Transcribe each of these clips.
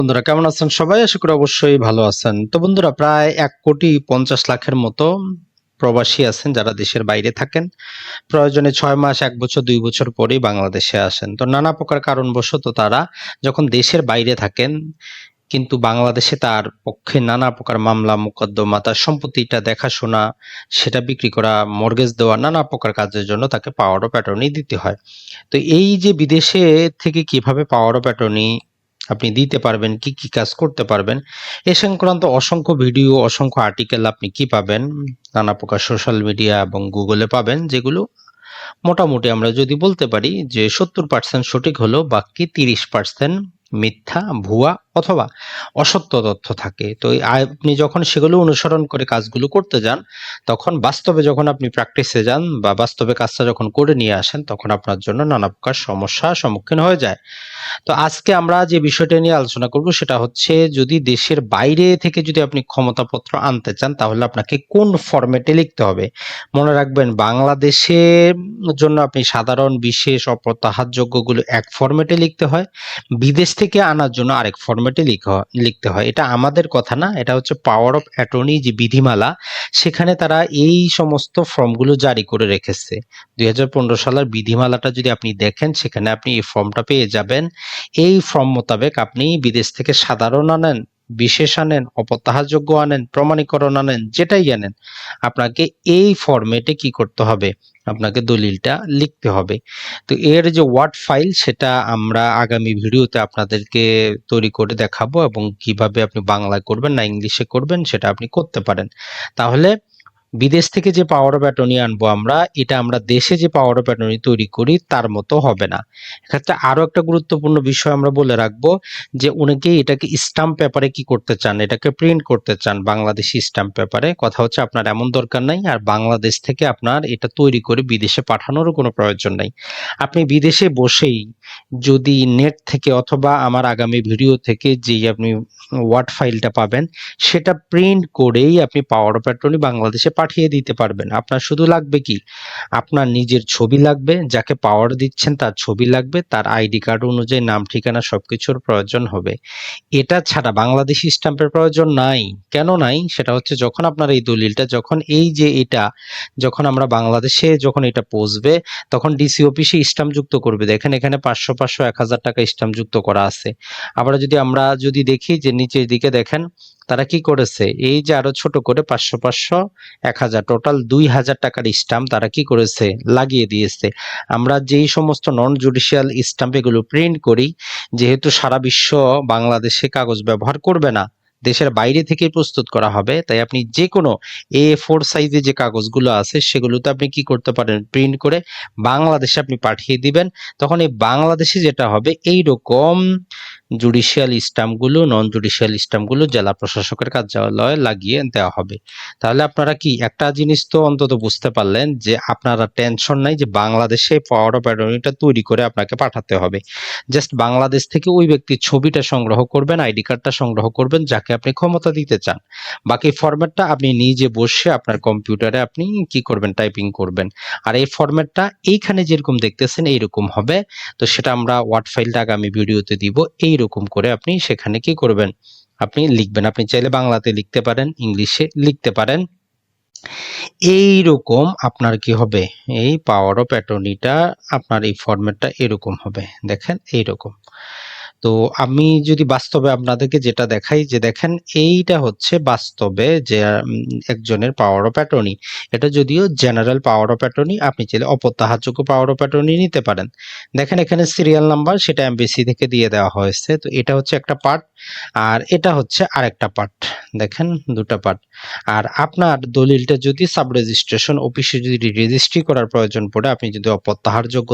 বন্ধুরা, কেমন আছেন সবাই? আশা করি অবশ্যই ভালো আছেন। তো বন্ধুরা, প্রায় এক কোটি পঞ্চাশ লাখের মতো প্রবাসী আছেন যারা দেশের বাইরে থাকেন। প্রয়োজনে ছয় মাস, এক বছর, দুই বছর পরেই বাংলাদেশে আসেন। তো নানা প্রকার কারণবশত তারা যখন দেশের বাইরে থাকেন, কিন্তু বাংলাদেশে তার পক্ষে নানা প্রকার মামলা, মোকদ্দমা, তার সম্পত্তিটা দেখাশোনা, সেটা বিক্রি করা, মর্গেজ দেওয়া, নানা প্রকার কাজের জন্য তাকে পাওয়ার অফ অ্যাটর্নি দিতে হয়। তো এই যে বিদেশে থেকে কীভাবে পাওয়ার অফ অ্যাটর্নি আপনি দিতে পারবেন, কি কি কাজ করতে পারবেন। এ সংক্রান্ত অসংখ্য ভিডিও, অসংখ্য আর্টিকেল আপনি কি পাবেন? নানা প্রকার সোশ্যাল মিডিয়া এবং গুগলে পাবেন, যেগুলো মোটামুটি আমরা যদি বলতে পারি যে সত্তর পার্সেন্ট সঠিক হলো, বাকি তিরিশ পার্সেন্ট মিথ্যা, ভুয়া অথবা অসত্য তথ্য থাকে। তো আপনি যখন সেগুলো অনুসরণ করে কাজগুলো করতে যান, তখন বাস্তবে যখন আপনি প্র্যাকটিসে যান বা বাস্তবে কাজটা যখন করে নিয়ে আসেন, তখন আপনার জন্য নানা প্রকার সমস্যার সম্মুখীন হয়ে যায়। তো আজকে আমরা যে বিষয়টা নিয়ে আলোচনা করব, সেটা হচ্ছে যদি দেশের বাইরে থেকে যদি আপনি ক্ষমতাপত্র আনতে চান, তাহলে আপনাকে কোন ফরম্যাটে লিখতে হবে? মনে রাখবেন, বাংলাদেশের জন্য আপনি সাধারণ, বিশেষ, অপ্রত্যাহারযোগ্যগুলো এক ফরম্যাটে লিখতে হয়। বিদেশ থেকে আনার জন্য আরেক ফরম্যাটে লিখতে হয়। এটা আমাদের কথা না, এটা হচ্ছে পাওয়ার অফ অ্যাটর্নি যে বিধিমালা, সেখানে তারা এই সমস্ত ফর্মগুলো জারি করে রেখেছে। দুই হাজার পনেরো সালের বিধিমালাটা যদি আপনি দেখেন, সেখানে আপনি এই ফর্মটা পেয়ে যাবেন। এই ফর্ম মোতাবেক আপনি বিদেশ থেকে সাধারণ আনেন বিশেষ আনেন, অপত্যাহারযোগ্য আনেন, প্রমাণীকরণ আনেন, যেটাই আনেন, আপনাকে এই ফরম্যাটে কি করতে হবে? আপনাকে দলিলটা লিখতে হবে। তো এর যে ওয়ার্ড ফাইল সেটা আমরা আগামী ভিডিওতে আপনাদেরকে তৈরি করে দেখাবো এবং কীভাবে আপনি বাংলায় করবেন না ইংলিশে করবেন, সেটা আপনি করতে পারেন। তাহলে বিদেশ থেকে যে পাওয়ার অফ অ্যাটর্নি আনব আমরা, এটা আমরা দেশে যে পাওয়ার অফ অ্যাটর্নি তৈরি করি, তার মতো হবে না। এক্ষেত্রে আরও একটা গুরুত্বপূর্ণ বিষয় আমরা বলে রাখব, যে অনেকেই এটাকে স্টাম্প পেপারে কি করতে চান? এটাকে প্রিন্ট করতে চান, বাংলাদেশি স্টাম্প পেপারে কথা হচ্ছে আপনার এমন দরকার নাই, আর বাংলাদেশ থেকে আপনার এটা তৈরি করে বিদেশে পাঠানোরও কোনো প্রয়োজন নাই। আপনি বিদেশে বসেই যদি নেট থেকে অথবা আমার আগামী ভিডিও থেকে যে আপনি ওয়ার্ড ফাইলটা পাবেন, সেটা প্রিন্ট করেই আপনি পাওয়ার অফ অ্যাটর্নি বাংলাদেশে পাঠিয়ে দিতে পারবেন। আপনার শুধু লাগবে কি? আপনার নিজের ছবি লাগবে, যাকে পাওয়ার দিচ্ছেন তার ছবি লাগবে, তার আইডি কার্ড অনুযায়ী নাম, ঠিকানা সবকিছুর প্রয়োজন হবে। এটা ছাড়া বাংলাদেশি স্ট্যাম্পের প্রয়োজন নাই। কেন নাই? সেটা হচ্ছে যখন আপনার এই দলিলটা, যখন এই যে এটা, যখন আমরা বাংলাদেশে যখন এটা পৌঁছবে, তখন ডিসি অফিসে স্ট্যাম্প যুক্ত করবে। দেখেন এখানে পাঁচশো পাঁচশো, এক হাজার টাকা স্ট্যাম্প যুক্ত করা আছে। আবার যদি আমরা যদি দেখি যে নিচের দিকে দেখেন তারা কি করেছে? এই যে আরও ছোট করে পাঁচশো পাঁচশো, এক হাজার টোটাল দুই হাজার টাকার স্টাম্প তারা কি করেছে? লাগিয়ে দিয়েছে। আমরা যেই সমস্ত নন জুডিশিয়াল স্টাম্প এগুলো প্রিন্ট করি, যেহেতু সারা বিশ্ব বাংলাদেশে কাগজ ব্যবহার করবে না, দেশের বাইরে থেকে প্রস্তুত করা হবে, তাই আপনি যে কোনো এ ফোর সাইজে যে কাগজগুলো আছে, সেগুলোতে আপনি কি করতে পারেন? প্রিন্ট করে বাংলাদেশে আপনি পাঠিয়ে দিবেন। তখন এই বাংলাদেশে যেটা হবে এই রকম জুডিশিয়াল স্টাম্পগুলো নন জুডিশিয়াল স্টাম্পগুলো জেলা প্রশাসকের কার্যালয়ে লাগিয়ে দেওয়া হবে। তাহলে আপনারা কি একটা জিনিস তো অন্তত বুঝতে পারলেন যে আপনারা টেনশন নাই যে বাংলাদেশে পাওয়ার অফ অ্যাটর্নিটা তৈরি করে আপনাকে পাঠাতে হবে। জাস্ট বাংলাদেশ থেকে ওই ব্যক্তির ছবিটা সংগ্রহ করবেন, আইডি কার্ডটা সংগ্রহ করবেন, যাকে আপনি ক্ষমতা দিতে চান। বাকি ফরম্যাটটা আপনি নিজে বসে আপনার কম্পিউটারে আপনি কি করবেন টাইপিং করবেন। আর এই ফরম্যাটটা এইখানে যেরকম দেখতেছেন এইরকম হবে। তো সেটা আমরা ওয়ার্ড ফাইলটা আগামী ভিডিওতে দিব। এই রকম করে আপনি সেখানে কি করবেন? আপনি লিখবেন, আপনি চাইলে বাংলাতে লিখতে পারেন, ইংলিশে লিখতে পারেন। এই রকম আপনার কি হবে? এই পাওয়ার অফ অ্যাটর্নিটা আপনার এই ফরম্যাটটা এরকম হবে। দেখেন, এইরকম। তো আমি যদি বাস্তবে আপনাদেরকে যেটা দেখাই, যে দেখেন এইটা হচ্ছে বাস্তবে যে একজনের পাওয়ার অফ অ্যাটর্নি এটা যদিও জেনারেল পাওয়ার অফ অ্যাটর্নি আপনি চাইলে অপত্যাহারযোগ্য পাওয়ার অফ অ্যাটর্নি নিতে পারেন। দেখেন এখানে সিরিয়াল নাম্বার সেটা এমবিসি থেকে দিয়ে দেওয়া হয়েছে। তো এটা হচ্ছে একটা পার্ট আর এটা হচ্ছে আরেকটা পার্ট দেখেন দুটা পার্ট আর আপনার দলিলটা যদি সাব রেজিস্ট্রেশন অফিসে যদি রেজিস্ট্রি করার প্রয়োজন পড়ে, আপনি যদি অপত্যাহারযোগ্য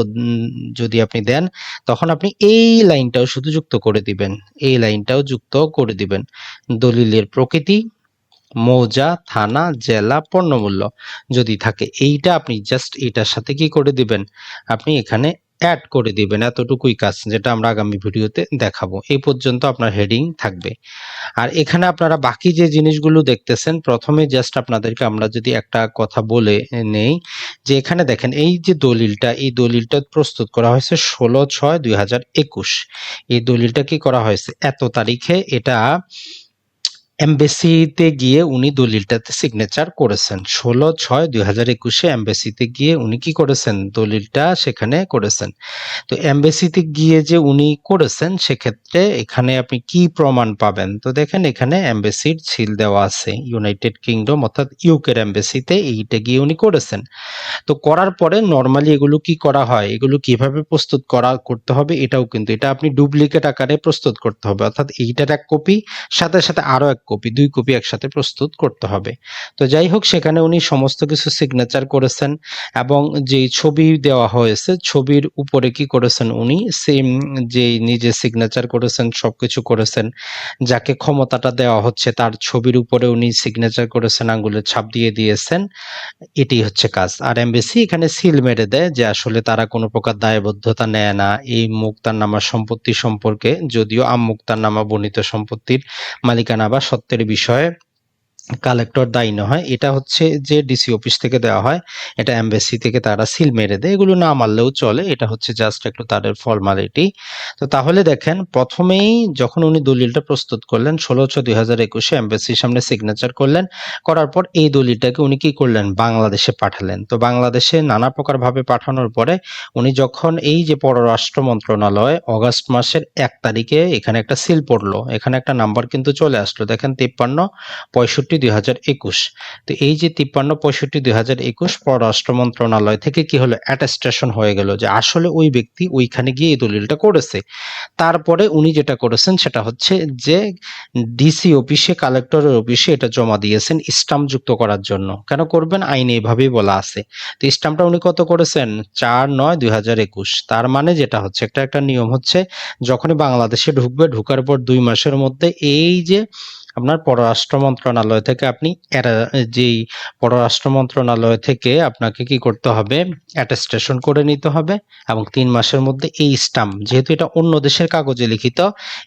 যদি আপনি দেন, তখন আপনি এই লাইনটাও শুধু যুক্ত করে দিবেন। এই লাইনটাও যুক্ত করে দিবেন। দলিলের প্রকৃতি, মৌজা, থানা, জেলা, পণ্যমূল্য যদি থাকে, এইটা আপনি জাস্ট এটার সাথে কি করে দিবেন? আপনি এখানে অ্যাড করে দিবেন এতটুকুই কাজ যেটা আমরা আগামী ভিডিওতে দেখাবো। এই পর্যন্ত আপনার হেডিং থাকবে। আর এখানে আপনারা বাকি যে জিনিসগুলো দেখতেছেন, প্রথমে জাস্ট আপনাদেরকে আমরা যদি একটা কথা বলে নেই, যে এখানে দেখেন এই যে দলিলটা, এই দলিলটা প্রস্তুত করা হয়েছে ষোলো ছয় দুই এই দলিলটা কি করা হয়েছে? এত তারিখে এটা এমবেসিতে গিয়ে উনি দলিলটাতে সিগনেচার করেছেন। ষোলো ছয় দুই হাজার একুশে এমবেসিতে গিয়ে উনি কি করেছেন? দলিলটা সেখানে করেছেন। তো এমবেসিতে গিয়ে যে উনি করেছেন, সেক্ষেত্রে এখানে আপনি কি প্রমাণ পাবেন? তো দেখেন, এখানে এমবেসির সিল দেওয়া আছে, ইউনাইটেড কিংডম, অর্থাৎ ইউকের এমবেসিতে এইটা গিয়ে উনি করেছেন। তো করার পরে নর্মালি এগুলো কি করা হয়? এগুলো কীভাবে প্রস্তুত করা করতে হবে? এটাও কিন্তু, এটা আপনি ডুপ্লিকেট আকারে প্রস্তুত করতে হবে। অর্থাৎ এইটার এক কপি, সাথে সাথে আরও এক কপি, দুই কপি একসাথে প্রস্তুত করতে হবে। তো যাই হোক, সেখানে উনি সমস্ত কিছু সিগনেচার করেছেন এবং যে ছবি দেওয়া হয়েছে, ছবির উপরে কি করেছেন উনি? সেম যে নিজে সিগনেচার করেছেন, সবকিছু করেছেন, যাকে ক্ষমতাটা দেওয়া হচ্ছে, তার ছবির উপরে উনি সিগনেচার করেছেন আঙ্গুলের ছাপ দিয়ে দিয়েছেন এটি হচ্ছে কাজ। আর এমবেসি এখানে সিল মেরে দেয় যে আসলে তারা কোনো প্রকার দায়বদ্ধতা নেয় না। এই মুক্তার নামা সম্পত্তি সম্পর্কে, যদিও আম মুক্তার নামা বর্ণিত সম্পত্তির মালিকানা বা সত্ত্বের বিষয়ে কালেক্টর দায়ী নয় এটা হচ্ছে যে ডিসি অফিস থেকে দেওয়া হয়, এটা এমবেসি থেকে তারা সিল মেরে দেয়। এগুলো না মারলেও চলে, এটা হচ্ছে জাস্ট একটু তাদের ফর্মালিটি তো তাহলে দেখেন, প্রথমেই যখন উনি দলিলটা প্রস্তুত করলেন, ষোলো ছ দুই হাজার একুশে এমবেসির সামনে সিগনেচার করলেন, করার পর এই দলিলটাকে উনি কি করলেন? বাংলাদেশে পাঠালেন। তো বাংলাদেশে নানা প্রকার ভাবে পাঠানোর পরে উনি যখন এই যে পররাষ্ট্র মন্ত্রণালয় অগাস্ট মাসের এক তারিখে এখানে একটা সিল পড়ল, এখানে একটা নাম্বার কিন্তু চলে আসলো। দেখেন তিপ্পান্ন, পঁয়ষট্টি দুই একুশ। তো এই যে তিপ্পান্ন, পঁয়ষট্টি, দুই হাজার একুশ পররাষ্ট্র মন্ত্রণালয় থেকে কি হলো অ্যাটাস্টেশন হয়ে গেল যে আসলে ওই ব্যক্তি ওইখানে গিয়ে এই দলিলটা করেছে। তারপরে উনি যেটা করেছেন সেটা হচ্ছে যে ডিসি অফিসে, কালেক্টরের অফিসে এটা জমা দিয়েছেন স্টাম্প যুক্ত করার জন্য। কেন করবেন? আইনে এভাবেই বলা আছে। তো স্টাম্পটা উনি কত করেছেন? চার নয়, দুই হাজার একুশ। তার মানে যেটা হচ্ছে, একটা একটা নিয়ম হচ্ছে যখনই বাংলাদেশে ঢুকবে, ঢুকার পর দুই মাসের মধ্যে এই যে আপনার পররাষ্ট্র মন্ত্রণালয় থেকে আপনি যেই পররাষ্ট্র মন্ত্রণালয় থেকে আপনাকে কি করতে হবে? অ্যাটেস্টেশন করে নিতে হবে এবং তিন মাসের মধ্যে এই স্টাম্প যেহেতু এটা অন্য দেশের কাগজে লিখিত,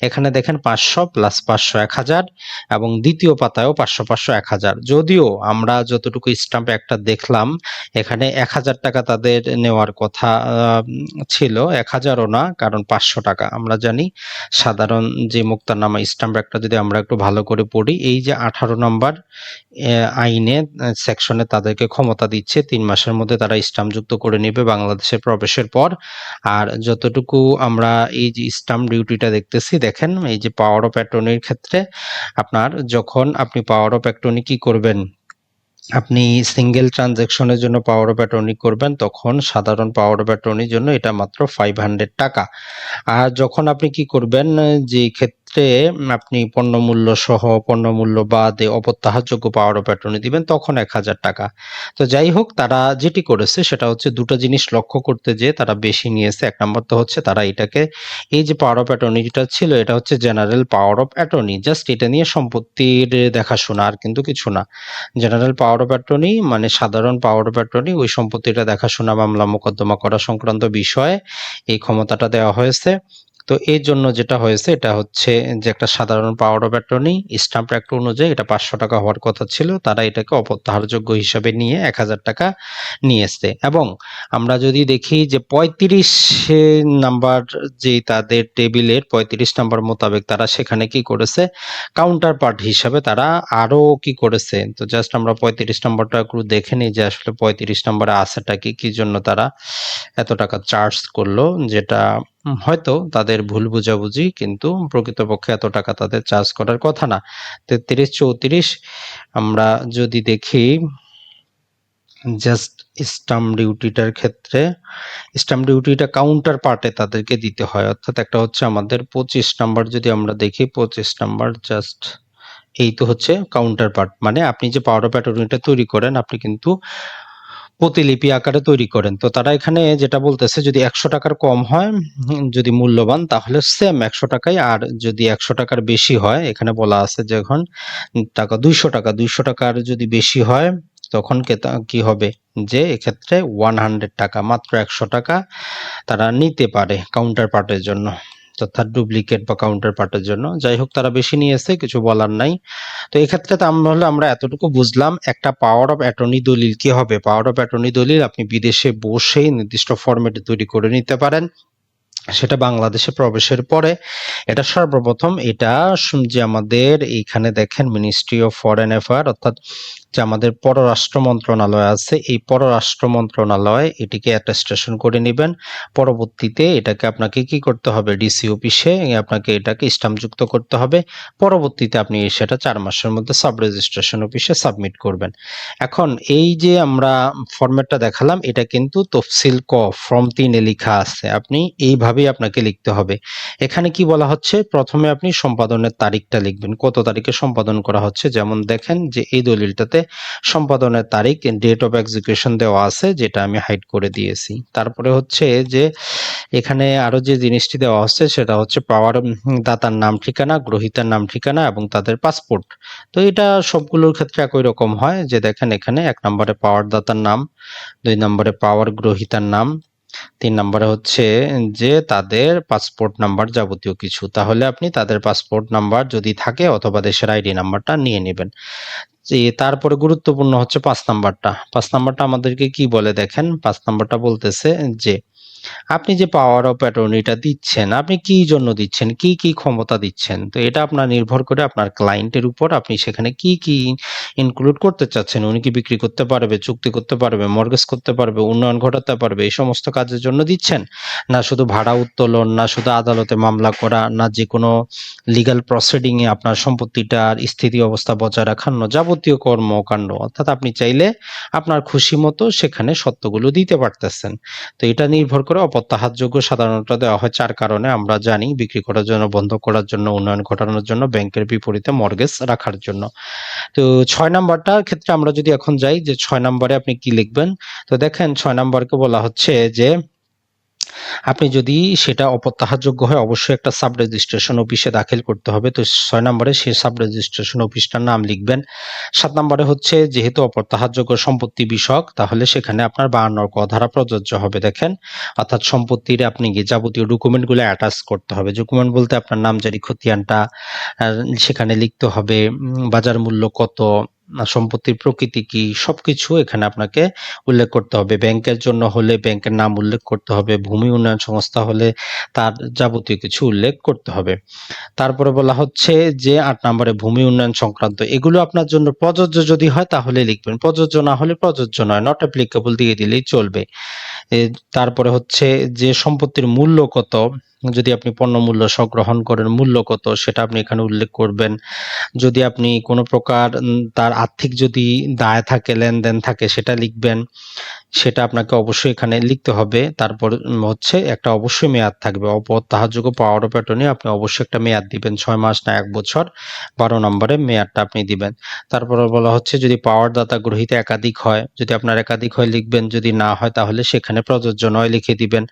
এখানে দেখেন পাঁচশো প্লাস পাঁচশো এক হাজার এবং দ্বিতীয় পাতায়ও পাঁচশো পাঁচশো এক হাজার। যদিও আমরা যতটুকু স্টাম্প একটা দেখলাম, এখানে এক হাজার টাকা তাদের নেওয়ার কথা ছিল, এক হাজারও না, কারণ পাঁচশো টাকা। আমরা জানি সাধারণ যে মুক্তারনামা স্টাম্প একটা যদি আমরা একটু ভালো করে পড়ি। এই যে আঠারো নম্বর আইনে সেকশনে তাদেরকে ক্ষমতা দিচ্ছে, তিন মাসের মধ্যে তারা স্টাম্প যুক্ত করে নেবে বাংলাদেশে প্রবেশের পর। আর যতটুকু আমরা এই যে স্টাম্প ডিউটিটা দেখতেছি, দেখেন এই যে পাওয়ার অফ অ্যাটর্নির ক্ষেত্রে আপনার যখন আপনি পাওয়ার অফ অ্যাটর্নি কি করবেন? আপনি সিঙ্গেল ট্রানজ্যাকশনের জন্য পাওয়ার অফ অ্যাটর্নি করবেন, তখন সাধারণ পাওয়ার অফ অ্যাটর্নির জন্য এটা মাত্র ফাইভ হান্ড্রেড টাকা। আর যখন আপনি কি করবেন, যে ক্ষেত্রে আপনি পণ্যমূল্য সহ পণ্যমূল্য বাদে অপ্রত্যাহারযোগ্য পাওয়ার অফ অ্যাটর্নি দিবেন, তখন এক হাজার টাকা। তো যাই হোক, তারা যেটি করেছে সেটা হচ্ছে দুটো জিনিস লক্ষ্য করতে যে তারা বেশি নিয়েছে। এক নম্বর তো হচ্ছে তারা এটাকে, এই যে পাওয়ার অফ যেটা ছিল, এটা হচ্ছে general power of attorney just এটা নিয়ে সম্পত্তির দেখাশোনা আর কিন্তু কিছু না। জেনারেল পাওয়ার অফ অ্যাটর্নি মানে সাধারণ পাওয়ার অফ অ্যাটর্নি ওই সম্পত্তিটা দেখাশোনা, মামলা, মোকদ্দমা করা সংক্রান্ত বিষয়ে এই ক্ষমতাটা দেওয়া হয়েছে। তো এই জন্য যেটা হয়েছে, এটা হচ্ছে যে একটা সাধারণ power of attorney stamp act অনুযায়ী এটা পাঁচশো টাকা হওয়ার কথা ছিল, তারা এটাকে অপ্রত্যাহারযোগ্য হিসাবে নিয়ে এক হাজার টাকা নিয়ে এবং আমরা যদি দেখি যে পঁয়ত্রিশ নাম্বার যে তাদের টেবিলের পঁয়ত্রিশ নাম্বার মোতাবেক তারা সেখানে কি করেছে কাউন্টার পার্ট হিসাবে তারা আরও কি করেছে, তো জাস্ট আমরা পঁয়ত্রিশ নম্বরটা একটু দেখে নিই যে আসলে পঁয়ত্রিশ নম্বরে আসাটা কি কি জন্য তারা এত টাকা চার্জ করল, যেটা হয়তো তাদের ভুল বুঝাবুঝি, কিন্তু প্রকৃতপক্ষে এত টাকা তাদের চার্জ করার কথা না। তেত্রিশ চৌত্রিশ, আমরা যদি দেখি জাস্ট স্টাম্প ডিউটিটার ক্ষেত্রে স্টাম্প ডিউটিটা কাউন্টার পার্টে তাদেরকে দিতে হয়। অর্থাৎ একটা হচ্ছে আমাদের পঁচিশ নাম্বার যদি আমরা দেখি, পঁচিশ নাম্বার জাস্ট এই তো হচ্ছে কাউন্টার পার্ট মানে আপনি যে পাওয়ার অফ অ্যাটর্নিটা তৈরি করেন, আপনি কিন্তু প্রতিলিপি আকারে তৈরি করেন। তো তারা এখানে যেটা বলতেছে, যদি একশো টাকার কম হয় যদি মূল্যবান, তাহলে সেম একশো টাকাই। আর যদি একশো টাকার বেশি হয়, এখানে বলা আছে যে এখন টাকা দুইশো টাকা, দুইশো টাকার যদি বেশি হয়, তখন কি হবে? যে এক্ষেত্রে ওয়ান হান্ড্রেড টাকা, মাত্র একশো টাকা তারা নিতে পারে কাউন্টার পার্টের জন্য। অর্থাৎ ডুপ্লিকেট বা কাউন্টার পার্টের জন্য। যাই হোক তারা বেশি নিয়েছে কিছু বলার নাই। তো এক্ষেত্রে তো আমরা হলে, আমরা এতটুকু বুঝলাম, একটা পাওয়ার অফ অ্যাটর্নি দলিল কি হবে? পাওয়ার অফ অ্যাটর্নি দলিল, আপনি বিদেশে বসেই নির্দিষ্ট ফরম্যাটে তৈরি করে নিতে পারেন। সেটা বাংলাদেশে প্রবেশের পরে। এটা সর্বপ্রথম, এটা যে আমাদের এইখানে দেখেন মিনিস্ট্রি অফ ফরেন অ্যাফেয়ার অর্থাৎ যে আমাদের পররাষ্ট্র মন্ত্রণালয় আছে, এই পররাষ্ট্র মন্ত্রণালয় এটিকে অ্যাটেস্টেশন করে নেবেন। পরবর্তীতে এটাকে আপনাকে কি করতে হবে? ডিসি অফিসে আপনাকে এটাকে স্টাম্পযুক্ত করতে হবে। পরবর্তীতে আপনি সেটা চার মাসের মধ্যে সাব রেজিস্ট্রেশন অফিসে সাবমিট করবেন। এখন এই যে আমরা ফরম্যাটটা দেখালাম, এটা কিন্তু তফসিল ক ফর্ম তিনে লেখা আছে। আপনি এইভাবেই আপনাকে লিখতে হবে। এখানে কি বলা হচ্ছে? প্রথমে আপনি সম্পাদনের তারিখটা লিখবেন। কত তারিখে সম্পাদন করা হচ্ছে? যেমন দেখেন যে এই দলিলটাতে সম্পাদনের তারিখ ডেট অফ এক্সিকিউশন দেওয়া আছে, যেটা আমি হাইড করে দিয়েছি। তারপরে হচ্ছে যে, এখানে আরও যে জিনিসটি দেওয়া হচ্ছে, সেটা হচ্ছে পাওয়ার দাতার নাম ঠিকানা, গ্রহিতার নাম ঠিকানা এবং তাদের পাসপোর্ট তো এটা সবগুলোর ক্ষেত্রে একই রকম হয়, যে দেখেন এখানে এক নম্বরে পাওয়ার দাতার নাম, দুই নম্বরে পাওয়ার গ্রহিতার নাম তিন নম্বরে হচ্ছে যে তাদের পাসপোর্ট নাম্বার যাবতীয় কিছু। তাহলে আপনি তাদের পাসপোর্ট নাম্বার যদি থাকে অথবা দেশের আইডি নাম্বারটা নিয়ে নেবেন। তারপরে গুরুত্বপূর্ণ হচ্ছে পাঁচ নাম্বারটা। পাঁচ নাম্বারটা আমাদেরকে কি বলে দেখেন? পাঁচ নাম্বারটা বলতেছে যে আপনি যে পাওয়ার অফ অ্যাটর্নিটা দিচ্ছেন, আপনি কি জন্য দিচ্ছেন? কি কি ক্ষমতা দিচ্ছেন? তো এটা আপনার নির্ভর করে আপনার ক্লায়েন্টের উপর আপনি সেখানে কি কি ইনক্লুড করতে চাচ্ছেন? উনি কি বিক্রি করতে পারবে, চুক্তি করতে পারবে মর্গেজ করতে পারবে, উন্নয়ন ঘটাতে পারবে, এই সমস্ত কাজের জন্য দিচ্ছেন? না শুধু ভাড়া উত্তোলন, না শুধু আদালতে মামলা করা, না যে কোনো লিগ্যাল প্রসিডিং এ আপনার সম্পত্তিটার স্থিতি অবস্থা বজায় রাখানো যাবতীয় কর্মকাণ্ড। অর্থাৎ আপনি চাইলে আপনার খুশি মতো সেখানে সত্যগুলো দিতে পারতেছেন। তো এটা নির্ভর করে অপ্রত্যাহারযোগ্য সাধারণত দেওয়া হয় চার কারণে। আমরা জানি বিক্রি করার জন্য, বন্ধ করার জন্য, উন্নয়ন ঘটানোর জন্য, ব্যাংকের বিপরীতে মর্গেজ রাখার জন্য। তো ছয় নাম্বারটার ক্ষেত্রে আমরা যদি এখন যাই, যে ছয় নাম্বারে আপনি কি লিখবেন? তো দেখেন, ছয় নাম্বারকে বলা হচ্ছে যে আপনি যদি সেটা অপ্রত্যাহারযোগ্য হয়, অবশ্যই একটা সাব রেজিস্ট্রেশন অফিসে দাখিল করতে হবে। তো ছয় নম্বরে সেই সাব রেজিস্ট্রেশন অফিসটার নাম লিখবেন। সাত নম্বরে হচ্ছে, যেহেতু অপ্রত্যাহারযোগ্য সম্পত্তি বিষয়ক, তাহলে সেখানে আপনার বাহান্ন ক ধারা প্রযোজ্য হবে, দেখেন। অর্থাৎ সম্পত্তির আপনি যাবতীয় ডকুমেন্টগুলো অ্যাটাচ করতে হবে। ডকুমেন্ট বলতে আপনার নামজারি খতিয়ানটা সেখানে লিখতে হবে বাজার মূল্য কত সম্পত্তির প্রকৃতি কি? সবকিছু এখানে আপনাকে উল্লেখ করতে হবে। ব্যাংকের জন্য হলে ব্যাংকের নাম উল্লেখ করতে হবে। ভূমি উন্নয়ন সংস্থা হলে তার যাবতীয় কিছু উল্লেখ করতে হবে। তারপরে বলা হচ্ছে যে, আট নম্বরে ভূমি উন্নয়ন সংক্রান্ত এগুলো আপনার জন্য প্রযোজ্য যদি হয় তাহলে লিখবেন। প্রযোজ্য না হলে প্রযোজ্য নয়। নট অ্যাপ্লিকেবল দিয়ে দিলেই চলবে। তারপরে হচ্ছে যে, সম্পত্তির মূল্য কত? যদি আপনি পণ্য মূল্য সংগ্রহণ করেন, মূল্য কত সেটা আপনি এখানে উল্লেখ করবেন। যদি আপনি কোনো প্রকার তার আর্থিক যদি দায় থাকে, লেনদেন থাকে সেটা লিখবেন। সেটা আপনাকে অবশ্যই এখানে লিখতে হবে। তারপর হচ্ছে একটা অবশ্যই মেয়াদ থাকবে। অপ্রত্যাহারযোগ্য পাওয়ার অফ অ্যাটর্নি আপনি অবশ্যই একটা মেয়াদ দিবেন, ছয় মাস না এক বছর। বারো নম্বরে মেয়াদটা আপনি দিবেন। তারপরে বলা হচ্ছে যদি পাওয়ার দাতা গ্রহীতা একাধিক হয়, যদি আপনার একাধিক হয় লিখবেন, যদি না হয় তাহলে সেখানে প্রযোজ্য নয় লিখে দিবেন।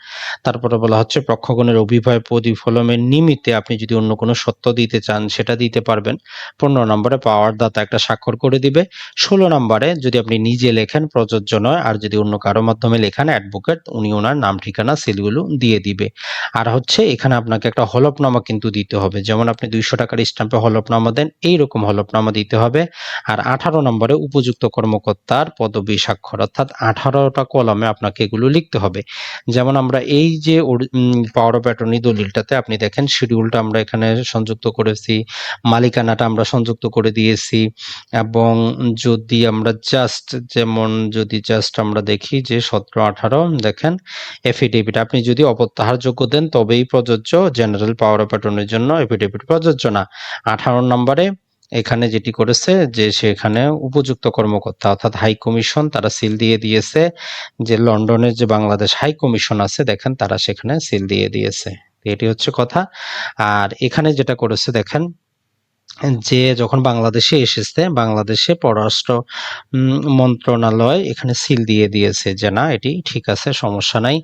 তারপরে বলা হচ্ছে পক্ষগণের অভিভয় প্রতিফলনের নিমিত্তে আপনি যদি অন্য কোনো সত্য দিতে চান, সেটা দিতে পারবেন। পনেরো নম্বরে পাওয়ার দাতা একটা স্বাক্ষর করে দিবে। ষোলো নম্বরে যদি আপনি নিজে লেখেন, প্রযোজ্য নয়। আর যদি অন্য কারও মাধ্যমে লেখান অ্যাডভোকেট উনি ওনার নাম, ঠিকানা সিলগুলো দিয়ে দিবে। আর হচ্ছে এখানে আপনাকে একটা হলফনামা কিন্তু দিতে হবে। যেমন আপনি দুইশো টাকার স্ট্যাম্পে হলফনামা দেন, এইরকম হলফনামা দিতে হবে। আর আঠারো নম্বরে উপযুক্ত কর্মকর্তার পদবি স্বাক্ষর, অর্থাৎ আঠারোটা কলমে আপনাকে এগুলো লিখতে হবে। যেমন আমরা এই যে পাওয়ার অফ অ্যাটর্নি দলিলটাতে আপনি দেখেন শিডিউলটা আমরা এখানে সংযুক্ত করেছি, মালিকানাটা আমরা সংযুক্ত করে দিয়েছি। এবং যদি আমরা জাস্ট যেমন যদি জাস্ট আমরা দেখি যে সতেরো, আঠারো, দেখেন এফিডেভিট আপনি যদি অপ্রত্যাহারযোগ্য দেন, তবেই প্রযোজ্য জেনারেল পাওয়ার অফ অ্যাটর্নির জন্য এফিডেভিট প্রযোজ্য না। আঠারো নম্বরে এখানে যেটি করেছে যে সেখানে উপযুক্ত কর্মকর্তা অর্থাৎ হাই কমিশন তারা সিল দিয়ে দিয়েছে যে লন্ডনের যে বাংলাদেশ হাই কমিশন আছে, দেখেন, তারা সেখানে সিল দিয়ে দিয়েছে। এটি হচ্ছে কথা। আর এখানে যেটা করেছে, দেখেন যে যখন বাংলাদেশে এসেছে, বাংলাদেশে পররাষ্ট্র মন্ত্রণালয় এখানে সিল দিয়ে দিয়েছে যে না, এটি ঠিক আছে, সমস্যা নাই।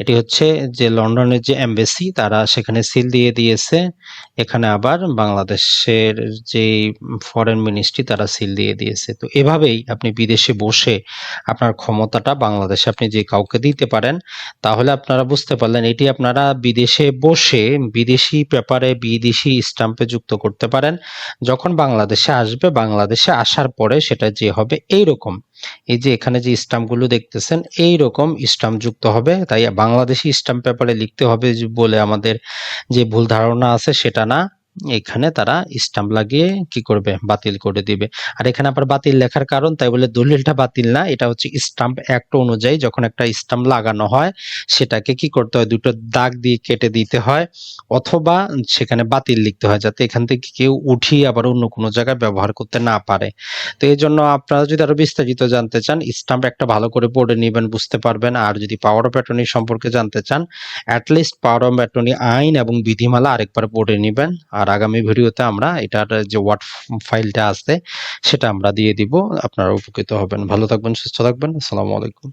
এটি হচ্ছে যে লন্ডনের যে এমবেসি তারা সেখানে সিল দিয়ে দিয়েছে। এখানে আবার বাংলাদেশের যে ফরেন মিনিস্ট্রি তারা সিল দিয়ে দিয়েছে। তো এভাবেই আপনি বিদেশে বসে আপনার ক্ষমতাটা বাংলাদেশে আপনি যে কাউকে দিতে পারেন, তাহলে আপনারা বুঝতে পারলেন এটি আপনারা বিদেশে বসে বিদেশি পেপারে বিদেশি স্টাম্পে যুক্ত করতে পারেন। যখন বাংলাদেশে আসবে, বাংলাদেশে আসার পরে সেটা যে হবে এই রকম এই যে এখানে যে স্টাম্পগুলো দেখতেছেন এই রকম স্টাম্প যুক্ত হবে। তাই বাংলাদেশি স্টাম্প পেপারে লিখতে হবে বলে আমাদের যে ভুল ধারণা আছে সেটা না। এখানে তারা স্টাম্প লাগিয়ে কি করবে? বাতিল করে দিবে। আর এখানে আবার বাতিল লেখার কারণ, তাই বলে দলিলটা বাতিল না, এটা হচ্ছে স্টাম্প অ্যাক্ট অনুযায়ী যখন একটা স্টাম্প লাগানো হয়, সেটাকে কি করতে হয়? দুটো দাগ দিয়ে কেটে দিতে হয়, অথবা সেখানে বাতিল লিখতে হয়, যাতে এখান থেকে কেউ উঠিয়ে আবার অন্য কোনো জায়গায় ব্যবহার করতে না পারে। তো এই জন্য আপনারা যদি আরও বিস্তারিত জানতে চান স্টাম্প একটা ভালো করে পড়ে নেবেন, বুঝতে পারবেন। আর যদি পাওয়ার অফ অ্যাটর্নি সম্পর্কে জানতে চান অ্যাটলিস্ট পাওয়ার অফ অ্যাটর্নি আইন এবং বিধিমালা আরেকবার পড়ে নেবেন। আর আগামী ভিডিওতে আমরা এটার যে ওয়ার্ড ফাইলটা আছে, সেটা আমরা দিয়ে দিব। আপনারা উপকৃত হবেন। ভালো থাকবেন, সুস্থ থাকবেন। আসসালামু আলাইকুম।